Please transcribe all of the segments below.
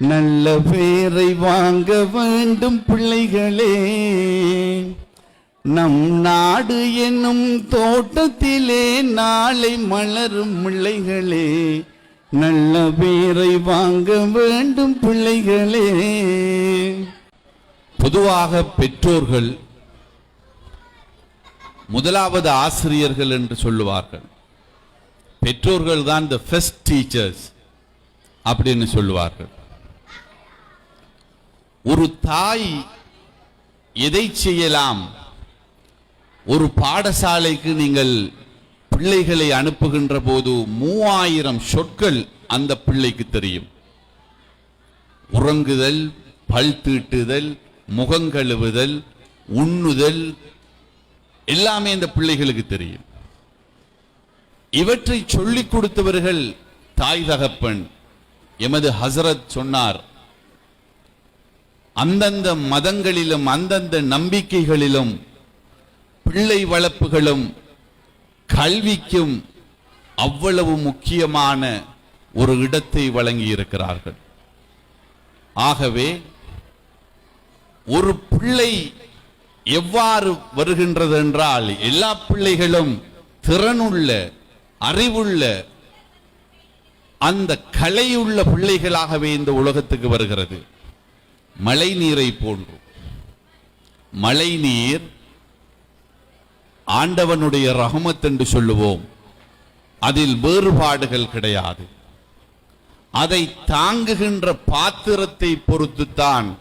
நல்ல பேரை வாங்க வேண்டும் பிள்ளைகளே. நம் நாடு என்னும் தோட்டத்திலே நாளை மலரும் பிள்ளைகளே நல்ல பேரை வாங்க வேண்டும் பிள்ளைகளே. பொதுவாக பெற்றோர்கள் முதலாவது ஆசிரியர்கள் என்று சொல்லுவார்கள். பெற்றோர்கள் தான் த ஃபெஸ்ட் டீச்சர்ஸ் அப்படின்னு சொல்லுவார்கள். ஒரு தாய் எதை செய்யலாம்? ஒரு பாடசாலைக்கு நீங்கள் பிள்ளைகளை அனுப்புகின்ற போது மூவாயிரம் சொற்கள் அந்த பிள்ளைக்கு தெரியும். உறங்குதல் பல் தீட்டுதல் முகங்கழுவுதல் உண்ணுதல் எல்லாமே இந்த பிள்ளைகளுக்கு தெரியும். இவற்றை சொல்லிக் கொடுத்தவர்கள் தாய் தகப்பன். எமது ஹசரத் சொன்னார் அந்தந்த மதங்களிலும் அந்தந்த நம்பிக்கைகளிலும் பிள்ளை வளர்ப்புகளும் கல்விக்கும் அவ்வளவு முக்கியமான ஒரு இடத்தை வழங்கி இருக்கிறார்கள் ஆகவே ஒரு பிள்ளை எவ்வாறு வருகின்றது என்றால் எல்லா பிள்ளைகளும் திறனுள்ள அறிவுள்ள அந்த கலையுள்ள பிள்ளைகளாகவே இந்த உலகத்துக்கு வருகிறது. மழை நீரை போன்று மழை நீர் ஆண்டவனுடைய ரஹமத் என்று சொல்லுவோம். அதில் வேறுபாடுகள் கிடையாது. அதை தாங்குகின்ற பாத்திரத்தை பொறுத்துத்தான்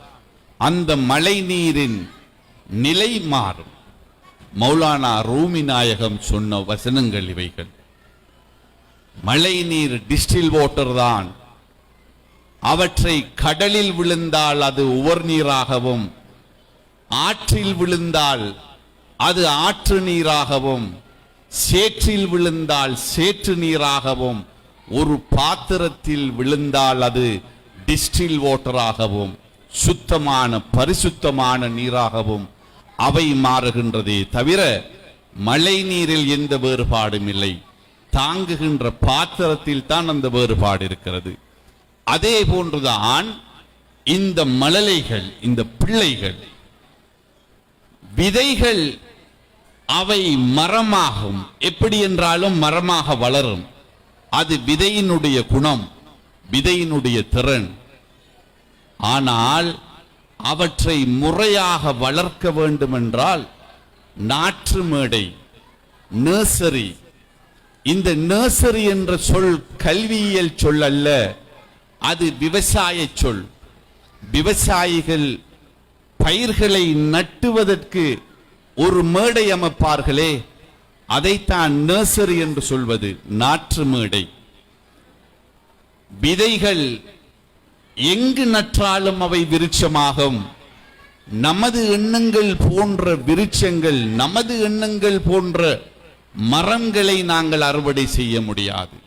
அந்த மழை நீரின் நிலை மாறும். மௌலானா ரூமி நாயகம் சொன்ன வசனங்கள் இவைகள். மழை நீர் டிஸ்டில் வாட்டர் தான். அவற்றை கடலில் விழுந்தால் அது உவர் நீராகவும் ஆற்றில் விழுந்தால் அது ஆற்று நீராகவும் சேற்றில் விழுந்தால் சேற்று நீராகவும் ஒரு பாத்திரத்தில் விழுந்தால் அது டிஸ்டில் வாட்டராகவும் சுத்தமான பரிசுத்தமான நீராகவும் அவை மாறுகின்றதே தவிர மழை நீரில் எந்த வேறுபாடும் இல்லை. தாங்குகின்ற பாத்திரத்தில் தான் அந்த வேறுபாடு இருக்கிறது. அதே போன்றுதான் இந்த மழலைகள் இந்த பிள்ளைகள் விதைகள் அவை மரமாகும். எப்படி என்றாலும் மரமாக வளரும். அது விதையினுடைய குணம் விதையினுடைய திறன். ஆனால் அவற்றை முறையாக வளர்க்க வேண்டும் என்றால் நாற்று மேடை நர்சரி இந்த நர்சரி என்ற சொல் கல்வியியல் சொல் அல்ல. அது விவசாய சொல். விவசாயிகள் பயிர்களை நட்டுவதற்கு ஒரு மேடை அமைப்பார்களே அதைத்தான் நர்சரி என்று சொல்வது நாற்று மேடை. விதைகள் எங்கு நற்றாலும் அவை விருட்சமாகும். நமது எண்ணங்கள் போன்ற விருட்சங்கள் நமது எண்ணங்கள் போன்ற மரங்களை நாங்கள் அறுவடை செய்ய முடியாது.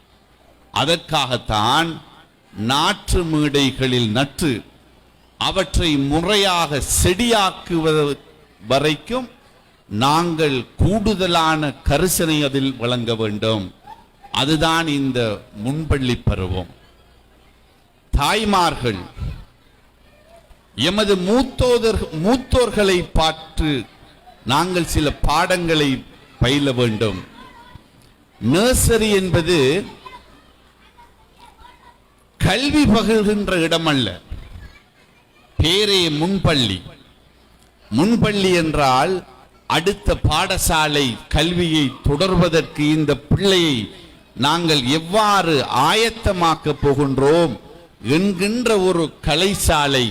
அதற்காகத்தான் நாற்று மேடைகளில் நட்டு அவற்றை முறையாக செடியாக்குவது வரைக்கும் நாங்கள் கூடுதலான கரிசனை அதில் வழங்க வேண்டும். அதுதான் இந்த முன்பள்ளி பருவம். தாய்மார்கள் எமது மூத்தோதர் மூத்தோர்களை பார்த்து நாங்கள் சில பாடங்களை பயில வேண்டும். நர்சரி என்பது கல்வி பகிர்கின்ற இடம் அல்ல பேரே முன்பள்ளி. முன்பள்ளி என்றால் அடுத்த பாடசாலை கல்வியை தொடர்வதற்கு இந்த பிள்ளையை நாங்கள் எவ்வாறு ஆயத்தமாக்க போகின்றோம் என்கின்ற ஒரு கலைசாலை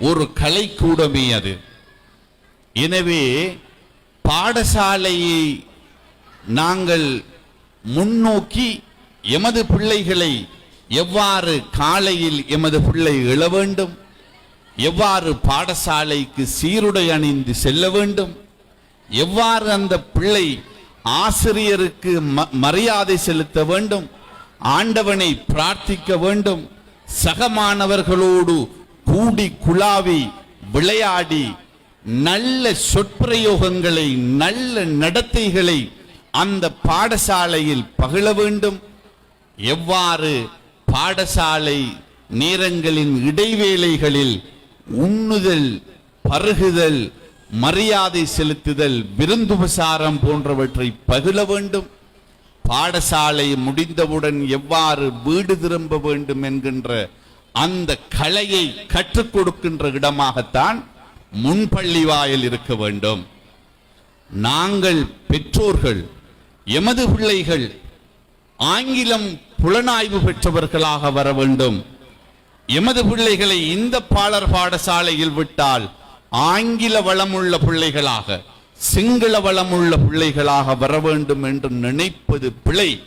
ஒரு கலைக்கூடமே அது. எனவே பாடசாலையை நாங்கள் முன்னோக்கி எமது பிள்ளைகளை எவ்வாறு காலையில் எமது பிள்ளை எழ வேண்டும்? எவ்வாறு பாடசாலைக்கு சீருடை அணிந்து செல்ல வேண்டும்? எவ்வாறு அந்த பிள்ளை ஆசிரியருக்கு ம- மரியாதை செலுத்த வேண்டும்? ஆண்டவனை பிரார்த்திக்க வேண்டும்? சகமானவர்களோடு கூடி குழாவி விளையாடி நல்ல சொற்பிரயோகங்களை நல்ல நடத்தைகளை அந்த பாடசாலையில் பகிழ வேண்டும்? எவ்வாறு பாடசாலை நேரங்களின் இடைவேளைகளில் உண்ணுதல் பருகுதல் மரியாதை செலுத்துதல் விருந்துபசாரம் போன்றவற்றை பகிர வேண்டும். பாடசாலை முடிந்தவுடன் எவ்வாறு வீடு திரும்ப வேண்டும் என்கின்ற அந்த கலையை கற்றுக் கொடுக்கின்ற இடமாகத்தான் முன்பள்ளி வாயில் இருக்க வேண்டும். நாங்கள் பெற்றோர்கள் எமது பிள்ளைகள் ஆங்கிலம் புலனாய்வு பெற்றவர்களாக வர வேண்டும். எமது பிள்ளைகளை இந்த பாலர் பாடசாலையில் விட்டால் ஆங்கில வளமுள்ள பிள்ளைகளாக சிங்கள வளமுள்ள பிள்ளைகளாக வர வேண்டும் என்று நினைப்பது பிழை.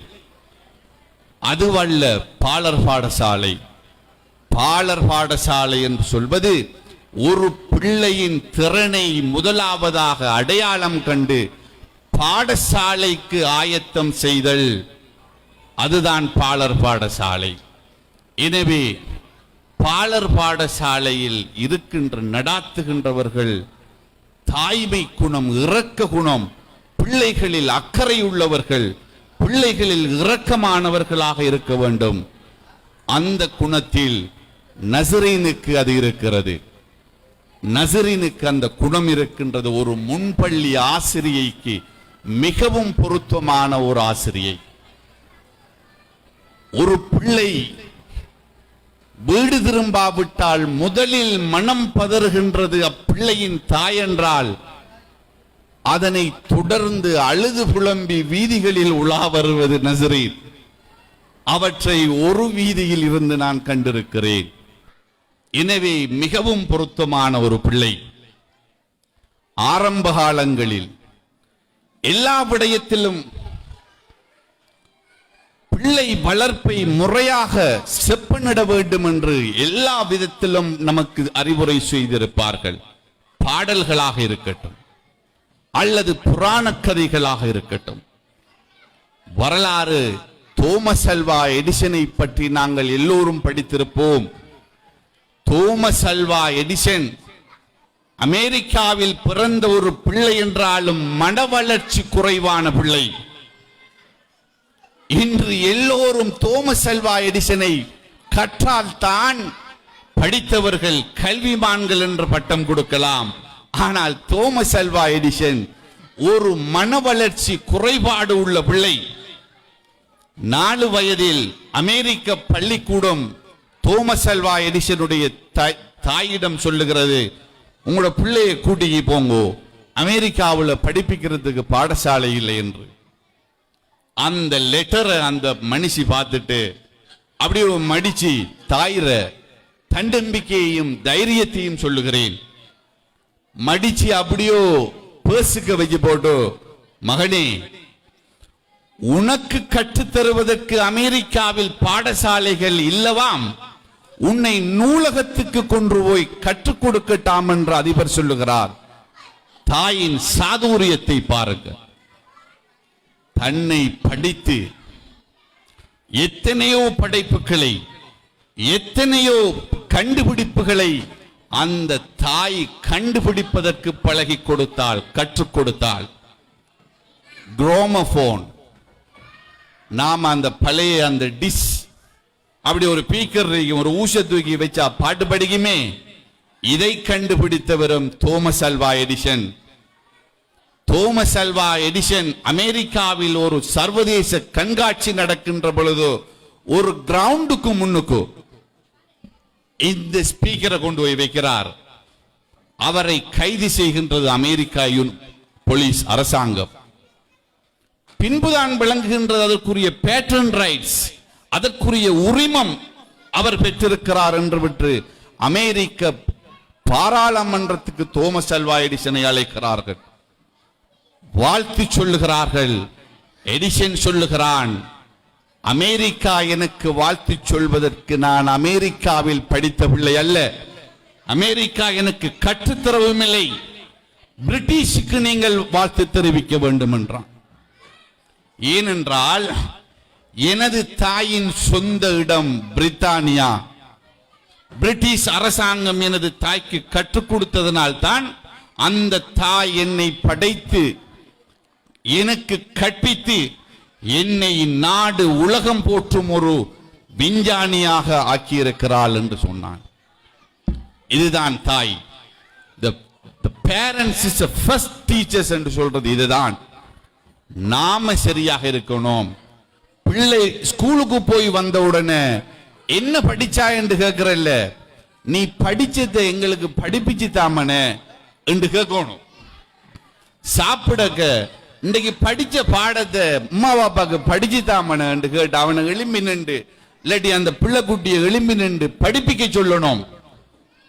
அதுவல்ல பாலர் பாடசாலை. பாலர் பாடசாலை என்று சொல்வது ஒரு பிள்ளையின் திறனை முதலாவதாக அடையாளம் கண்டு பாடசாலைக்கு ஆயத்தம் செய்தல். அதுதான் பாலர் பாடசாலை. எனவே பாலர் பாடசாலையில் இருக்கின்ற நடாத்துகின்றவர்கள் தாய்மை குணம் இரக்க குணம் பிள்ளைகளில் அக்கறை உள்ளவர்கள் பிள்ளைகளில் இரக்கமானவர்களாக இருக்க வேண்டும். அந்த குணத்தில் நசரீனுக்கு அது இருக்கிறது. நசரீனுக்கு அந்த குணம் இருக்கின்றது ஒரு முன்பள்ளி ஆசிரியைக்கு மிகவும் பொருத்தமான ஒரு ஆசிரியை. ஒரு பிள்ளை வீடு திரும்பாவிட்டால் முதலில் மனம் பதறுகின்றது அப்பிள்ளையின் தாய் என்றால் அதனை தொடர்ந்து அழுது புலம்பி வீதிகளில் உலா வருவது நசரீன். அவற்றை ஒரு வீதியில் இருந்து நான் கண்டிருக்கிறேன். எனவே மிகவும் பொருத்தமான ஒரு பிள்ளை. ஆரம்ப காலங்களில் எல்லா விடயத்திலும் பிள்ளை வளர்ப்பை முறையாக செப்பனிட வேண்டும் என்று எல்லா விதத்திலும் நமக்கு அறிவுரை செய்திருப்பார்கள். பாடல்களாக இருக்கட்டும் அல்லது புராண கதைகளாக இருக்கட்டும். வரலாறு தோமஸ் அல்வா எடிசனை பற்றி நாங்கள் எல்லோரும் படித்திருப்போம். தோமஸ் அல்வா எடிசன் அமெரிக்காவில் பிறந்த ஒரு பிள்ளை என்றாலும் மன வளர்ச்சி குறைவான பிள்ளை. இன்று எல்லோரும் தோமஸ் அல்வா எடிசனை கற்றால் தான் படித்தவர்கள் கல்விமான்கள் என்று பட்டம் கொடுக்கலாம். ஆனால் தோமஸ் அல்வா எடிசன் ஒரு மன வளர்ச்சி குறைபாடு உள்ள பிள்ளை. நாலு வயதில் அமெரிக்க பள்ளிக்கூடம் தோமஸ் அல்வா எடிசனுடைய தாய்- தாயிடம் சொல்லுகிறது. உங்களோட பிள்ளையை கூட்டிக்கு போங்கோ. அமெரிக்காவில் படிப்பிக்கிறதுக்கு பாடசாலை இல்லை என்று. அந்த லெட்டரை அந்த மனுஷி பார்த்துட்டு அப்படியே மடிச்சு தாயிர தண்டம்பிக்கையையும் தைரியத்தையும் சொல்லுகிறேன். மடிச்சு அப்படியோ பேசுக்க வச்சு போட்டு மகனே உனக்கு கற்றுத் தருவதற்கு அமெரிக்காவில் பாடசாலைகள் இல்லவாம். உன்னை நூலகத்துக்கு கொண்டு போய் கற்றுக் கொடுக்கட்டாம் என்று அதிபர் சொல்லுகிறார். தாயின் சாதுரியத்தை பாருங்கள். தன்னை படித்து எத்தனையோ படைப்புகளை எத்தனையோ கண்டுபிடிப்புகளை அந்த தாய் கண்டுபிடிப்பதற்கு பழகி கொடுத்தாள் கற்றுக் கொடுத்தாள். குரோமபோன் நாம் அந்த பழைய அந்த டிஷ் அப்படி ஒரு பீக்கர் ஒரு ஊச தூக்கி வச்சா பாட்டு படிக்குமே? இதை கண்டுபிடித்தவரும் Thomas Alva Edison. Thomas Alva Edison அமெரிக்காவில் ஒரு சர்வதேச கண்காட்சி நடக்கின்ற பொழுது ஒரு கிரவுண்டுக்கு முன்னுக்கு இந்த ஸ்பீக்கரை கொண்டு போய் வைக்கிறார். அவரை கைது செய்கின்றது அமெரிக்கா போலீஸ் அரசாங்கம். பின்புதான் விளங்குகின்றது அதற்குரிய பேட்டன் ரைட்ஸ் அதற்குரிய உரிமம் அவர் பெற்றிருக்கிறார் என்று விட்டு அமெரிக்க பாராளுமன்றத்துக்கு தோமஸ் அல்வா எடிசனை அழைக்கிறார்கள். வாழ்த்து சொல்லுகிறார்கள். எடிசன் சொல்லுகிறான் அமெரிக்கா எனக்கு வாழ்த்து சொல்வதற்கு நான் அமெரிக்காவில் படித்த பிள்ளை அல்ல. அமெரிக்கா எனக்கு கற்றுத்தரவும் இல்லை. பிரிட்டிஷுக்கு நீங்கள் வாழ்த்து தெரிவிக்க வேண்டும் என்றான். ஏனென்றால் எனது தாயின் சொந்த இடம் பிரித்தானியா. பிரிட்டிஷ் அரசாங்கம் எனது தாய்க்கு கற்றுக் கொடுத்ததனால் தான் அந்த தாய் என்னை படைத்து எனக்கு கற்பித்து என்னை நாடு உலகம் போற்றும் ஒரு விஞ்ஞானியாக ஆக்கியிருக்கிறாள் என்று சொன்னான். இதுதான் தாய். பேரண்ட்ஸ் இஸ் ஃபர்ஸ்ட் டீச்சர்ஸ் என்று சொல்றது இதுதான். நாம சரியாக இருக்கணும். பிள்ளை ஸ்கூலுக்கு போய் வந்த உடனே என்ன படிச்சா? என்று கேட்கிறல்ல. நீ படிச்சதை எங்களுக்கு படிப்பிச்சு தாமனே? என்று கேட்கணும். சாப்பிடக்க இன்னைக்கு படிச்ச பாடத்தை அம்மா பாப்பாக்கு படிச்சு தாமனு என்று கேட்டு அவனை எழும்பி நின்று இல்லாட்டி அந்த பிள்ளை எழும்பி நின்று படிப்பிக்க சொல்லணும்.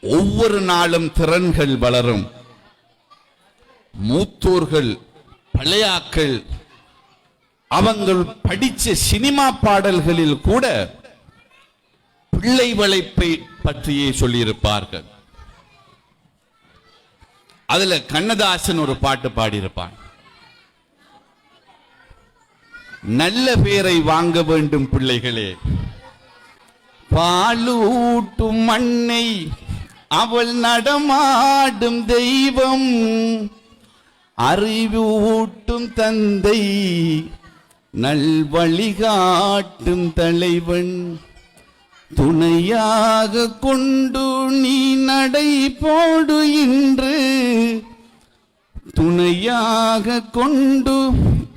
ஒவ்வொரு நாளும் திறன்கள் வளரும். மூத்தோர்கள் பழையாக்கள் அவங்கள் படிச்ச சினிமா பாடல்களில் கூட பிள்ளை வளைப்பை பற்றியே சொல்லியிருப்பார்கள். அதுல கண்ணதாசன் ஒரு பாட்டு பாடியிருப்பான். நல்ல பேரை வாங்க வேண்டும் பிள்ளைகளே. பாலூட்டும் மண்ணை அவள் நடமாடும் தெய்வம். அறிவூட்டும் தந்தை நல் வழிகாட்டும் தலைவன். துணையாக கொண்டு நீ நடை போடு இன்று. துணையாக கொண்டு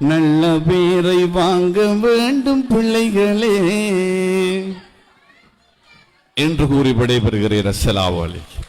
நல்ல பேரை வாங்க வேண்டும் பிள்ளைகளே. என்று கூறி விடைபெறுகிறேன். அஸ்ஸலாமு அலைக்கும்.